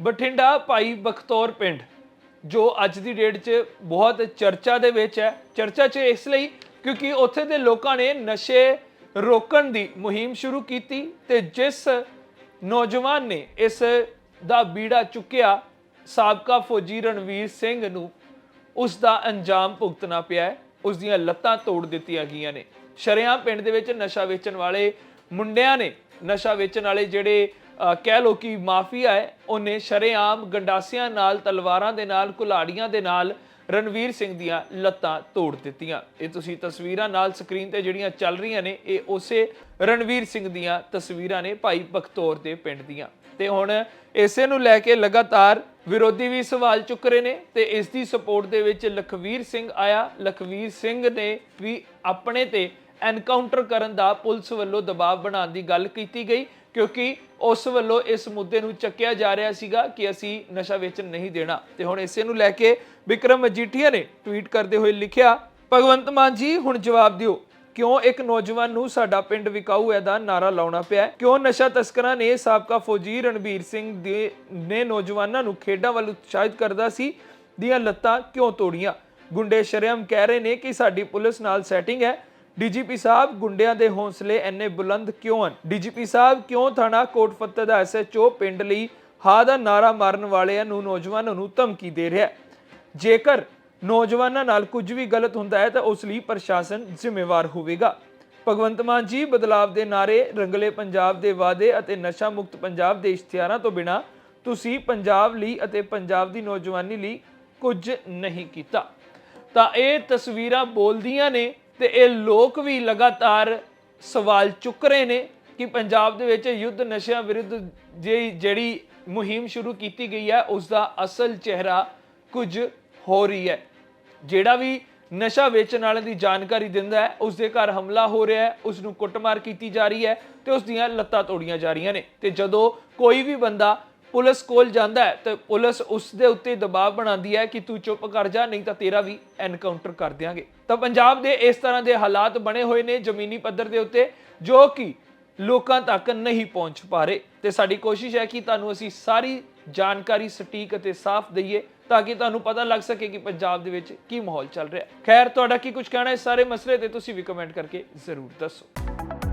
ਬਠਿੰਡਾ ਭਾਈ ਬਖਤੌਰ ਪਿੰਡ, ਜੋ ਅੱਜ ਦੀ ਡੇਟ 'ਚ ਬਹੁਤ ਚਰਚਾ ਦੇ ਵਿੱਚ ਹੈ। ਚਰਚਾ 'ਚ ਇਸ ਲਈ ਕਿਉਂਕਿ ਉੱਥੇ ਦੇ ਲੋਕਾਂ ਨੇ ਨਸ਼ੇ ਰੋਕਣ ਦੀ ਮੁਹਿੰਮ ਸ਼ੁਰੂ ਕੀਤੀ ਤੇ ਜਿਸ ਨੌਜਵਾਨ ਨੇ ਇਸ ਦਾ ਬੀੜਾ ਚੁੱਕਿਆ, ਸਾਬਕਾ ਫੌਜੀ ਰਣਵੀਰ ਸਿੰਘ ਨੂੰ ਉਸ ਦਾ ਅੰਜਾਮ ਭੁਗਤਣਾ ਪਿਆ ਹੈ। ਉਸ ਦੀਆਂ ਲੱਤਾਂ ਤੋੜ ਦਿੱਤੀਆਂ ਗਈਆਂ ਨੇ। ਸ਼ਰਿਆਂ ਪਿੰਡ ਦੇ ਵਿੱਚ ਨਸ਼ਾ ਵੇਚਣ ਵਾਲੇ ਮੁੰਡਿਆਂ ਨੇ ਨਸ਼ਾ ਵੇਚਣ ਵਾਲੇ ਜਿਹੜੇ ਕਹਿ ਲੋ ਕਿ ਮਾਫੀਆ ਹੈ ਉਹਨੇ ਸ਼ਰੇਆਮ ਗੰਡਾਸਿਆਂ ਨਾਲ, ਤਲਵਾਰਾਂ ਦੇ ਨਾਲ, ਕੁਲਾੜੀਆਂ ਦੇ ਨਾਲ ਰਣਵੀਰ ਸਿੰਘ ਦੀਆਂ ਲੱਤਾਂ ਤੋੜ ਦਿੱਤੀਆਂ। ਇਹ ਤੁਸੀਂ ਤਸਵੀਰਾਂ ਨਾਲ ਸਕਰੀਨ ਤੇ ਜਿਹੜੀਆਂ ਚੱਲ ਰਹੀਆਂ ਨੇ, ਇਹ ਉਸੇ ਰਣਵੀਰ ਸਿੰਘ ਦੀਆਂ ਤਸਵੀਰਾਂ ਨੇ ਭਾਈ ਬਖਤੌਰ ਦੇ ਪਿੰਡ ਦੀਆਂ। ਤੇ ਹੁਣ ਇਸੇ ਨੂੰ ਲੈ ਕੇ ਲਗਾਤਾਰ ਵਿਰੋਧੀ ਵੀ ਸਵਾਲ ਚੁੱਕ ਰਹੇ ਨੇ ਤੇ ਇਸ ਦੀ ਸਪੋਰਟ ਦੇ ਵਿੱਚ ਲਖਵੀਰ ਸਿੰਘ ਆਇਆ। ਲਖਵੀਰ ਸਿੰਘ ਨੇ ਵੀ ਆਪਣੇ ਤੇ ਐਨਕਾਊਂਟਰ ਕਰਨ ਦਾ ਪੁਲਿਸ ਵੱਲੋਂ ਦਬਾਅ ਬਣਾਉਣ ਦੀ ਗੱਲ ਕੀਤੀ ਗਈ, ਕਿਉਂਕਿ ਉਸ ਵੱਲੋਂ ਇਸ ਮੁੱਦੇ ਨੂੰ ਚੱਕਿਆ ਜਾ ਰਿਹਾ ਸੀਗਾ ਕਿ ਅਸੀਂ ਨਸ਼ਾ ਵੇਚਣ ਨਹੀਂ ਦੇਣਾ। ਤੇ ਹੁਣ ਇਸੇ ਨੂੰ ਲੈ ਕੇ ਵਿਕਰਮ ਮਜੀਠੀਆ ਨੇ ਟਵੀਟ ਕਰਦੇ ਹੋਏ ਲਿਖਿਆ, ਭਗਵੰਤ ਮਾਨ ਜੀ, ਹੁਣ ਜਵਾਬ ਦਿਓ। ਕਿਉਂ ਇੱਕ ਨੌਜਵਾਨ ਨੂੰ ਸਾਡਾ ਪਿੰਡ ਵਿਕਾਊ ਹੈ ਦਾ ਨਾਰਾ ਲਾਉਣਾ ਪਿਆ? ਕਿਉਂ ਨਸ਼ਾ ਤਸਕਰਾਂ ਨੇ ਸਾਬਕਾ ਫੌਜੀ ਰਣਬੀਰ ਸਿੰਘ ਦੇ, ਨੇ ਨੌਜਵਾਨਾਂ ਨੂੰ ਖੇਡਾਂ ਵੱਲ ਉਤਸ਼ਾਹਿਤ ਕਰਦਾ ਸੀ, ਦੀਆਂ ਲੱਤਾਂ ਕਿਉਂ ਤੋੜੀਆਂ? ਗੁੰਡੇ ਸ਼ਰਮ ਕਹਿ ਰਹੇ ਨੇ ਕਿ ਸਾਡੀ ਪੁਲਿਸ ਨਾਲ ਸੈਟਿੰਗ ਹੈ। ਡੀਜੀਪੀ ਸਾਹਿਬ ਗੁੰਡਿਆਂ ਦੇ ਹੌਸਲੇ ਇੰਨੇ ਬੁਲੰਦ ਕਿਉਂ ਹਨ? ਡੀਜੀਪੀ ਸਾਹਿਬ, ਕਿਉਂ ਥਾਣਾ ਕੋਟ ਕੋਟਫੱਤੇ ਦਾ ਐਸਐਚਓ ਪਿੰਡ ਲਈ ਹਾ ਦਾ ਨਾਰਾ ਮਾਰਨ ਵਾਲਿਆਂ ਨੂੰ, ਨੌਜਵਾਨਾਂ ਨੂੰ ਧਮਕੀ ਦੇ ਰਿਹਾ ਹੈ? ਜੇਕਰ ਨੌਜਵਾਨਾਂ ਨਾਲ ਕੁਝ ਵੀ ਗਲਤ ਹੁੰਦਾ ਹੈ, ਤਾਂ ਉਸ ਲਈ ਪ੍ਰਸ਼ਾਸਨ ਜ਼ਿੰਮੇਵਾਰ ਹੋਵੇਗਾ। ਭਗਵੰਤ ਮਾਨ ਜੀ, ਬਦਲਾਵ ਦੇ ਨਾਰੇ ਰੰਗਲੇ ਪੰਜਾਬ ਦੇ ਵਾਅਦੇ ਅਤੇ ਨਸ਼ਾ ਮੁਕਤ ਪੰਜਾਬ ਦੇ ਇਸ਼ਤਿਹਾਰਾਂ ਤੋਂ ਬਿਨਾ ਤੁਸੀਂ ਪੰਜਾਬ ਲਈ ਅਤੇ ਪੰਜਾਬ ਦੀ ਨੌਜਵਾਨੀ ਲਈ ਕੁਝ ਨਹੀਂ ਕੀਤਾ। ਤਾਂ ਇਹ ਤਸਵੀਰਾਂ ਬੋਲਦੀਆਂ ਨੇ ਤੇ ਇਹ ਲੋਕ ਵੀ ਲਗਾਤਾਰ ਸਵਾਲ ਚੁੱਕ ਰਹੇ ਨੇ ਕਿ ਪੰਜਾਬ ਦੇ ਵਿੱਚ ਯੁੱਧ ਨਸ਼ਿਆਂ ਵਿਰੁੱਧ ਜੇ ਜਿਹੜੀ ਮੁਹਿੰਮ ਸ਼ੁਰੂ ਕੀਤੀ ਗਈ ਹੈ ਉਸ ਦਾ ਅਸਲ ਚਿਹਰਾ ਕੁਝ ਹੋ ਰਹੀ ਹੈ। ਜਿਹੜਾ ਵੀ ਨਸ਼ਾ ਵੇਚਣ ਵਾਲੇ ਦੀ ਜਾਣਕਾਰੀ ਦਿੰਦਾ ਹੈ ਉਸ ਦੇ ਘਰ ਹਮਲਾ ਹੋ ਰਿਹਾ ਹੈ ਉਸ ਨੂੰ ਕੁੱਟਮਾਰ ਕੀਤੀ ਜਾ ਰਹੀ ਹੈ ਤੇ ਉਸ ਦੀਆਂ ਲੱਤਾਂ ਤੋੜੀਆਂ ਜਾ ਰਹੀਆਂ ਨੇ ਤੇ ਜਦੋਂ ਕੋਈ ਵੀ ਬੰਦਾ ਪੁਲਿਸ ਕੋਲ ਜਾਂਦਾ ਹੈ ਤੇ ਪੁਲਿਸ ਉਸ ਦੇ ਉੱਤੇ ਦਬਾਅ ਬਣਾਉਂਦੀ ਹੈ ਕਿ ਤੂੰ ਚੁੱਪ ਕਰ ਜਾ, ਨਹੀਂ ਤਾਂ ਤੇਰਾ ਵੀ ਐਨਕਾਊਂਟਰ ਕਰ ਦਿਆਂਗੇ। ਤਾਂ ਪੰਜਾਬ ਦੇ ਇਸ ਤਰ੍ਹਾਂ ਦੇ ਹਾਲਾਤ ਬਣੇ ਹੋਏ ਨੇ ਜ਼ਮੀਨੀ ਪੱਧਰ ਦੇ ਉੱਤੇ, ਜੋ ਕਿ ਲੋਕਾਂ ਤੱਕ ਨਹੀਂ ਪਹੁੰਚ ਪਾ ਰਹੇ। ਤੇ ਸਾਡੀ ਕੋਸ਼ਿਸ਼ ਹੈ ਕਿ ਤੁਹਾਨੂੰ ਅਸੀਂ ਸਾਰੀ ਜਾਣਕਾਰੀ ਸਟੀਕ ਅਤੇ ਸਾਫ਼ ਦਈਏ, ਤਾਂ ਕਿ ਤੁਹਾਨੂੰ ਪਤਾ ਲੱਗ ਸਕੇ ਕਿ ਪੰਜਾਬ ਦੇ ਵਿੱਚ ਕੀ ਮਾਹੌਲ ਚੱਲ ਰਿਹਾ ਹੈ। ਖੈਰ, ਤੁਹਾਡਾ ਕੀ ਕੁਝ ਕਹਿਣਾ ਇਸ ਸਾਰੇ ਮਸਲੇ ਤੇ ਤੁਸੀਂ ਵੀ ਕਮੈਂਟ ਕਰਕੇ ਜ਼ਰੂਰ ਦੱਸੋ।